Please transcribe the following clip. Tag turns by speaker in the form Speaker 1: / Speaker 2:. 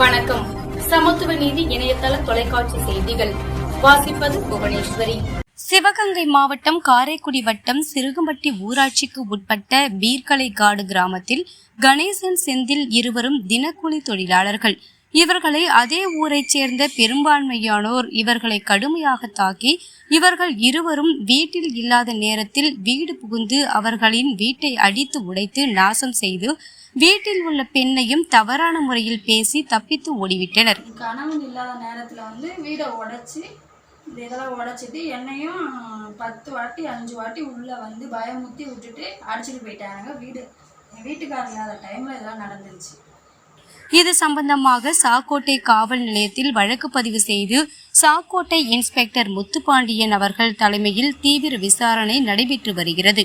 Speaker 1: வணக்கம். சமத்துவ நீதி இணையதள தொலைக்காட்சி செய்திகள். வாசிப்பது புவனேஸ்வரி. சிவகங்கை மாவட்டம் காரைக்குடி வட்டம் சிறுகும்பட்டி ஊராட்சிக்கு உட்பட்ட பீர்கலை காடு கிராமத்தில் கணேசன் செந்தில் இருவரும் தினக்கூலி தொழிலாளர்கள். இவர்களை அதே ஊரைச் சேர்ந்த பெரும்பான்மையானோர் இவர்களை கடுமையாக தாக்கி இவர்கள் இருவரும் வீட்டில் இல்லாத நேரத்தில் வீடு புகுந்து அவர்களின் வீட்டை அடித்து உடைத்து நாசம் செய்து வீட்டில் உள்ள பெண்ணையும் தவறான முறையில் பேசி தப்பித்து ஓடிவிட்டனர்.
Speaker 2: கணவன் இல்லாத நேரத்தில் வந்து வீடை உடைச்சி இந்த இதெல்லாம் உடைச்சிட்டு என்னையும் பத்து வாட்டி அஞ்சு வாட்டி உள்ளே வந்து பயமுத்தி விட்டுட்டு அடிச்சுட்டு போயிட்டாங்க. வீடு என் வீட்டுக்காரர் இல்லாத டைமில் இதெல்லாம் நடந்துருச்சு.
Speaker 1: இது சம்பந்தமாக சாக்கோட்டை காவல் நிலையத்தில் வழக்கு பதிவு செய்து சாக்கோட்டை இன்ஸ்பெக்டர் முத்துப்பாண்டியன் அவர்கள் தலைமையில் தீவிர விசாரணை நடைபெற்று வருகிறது.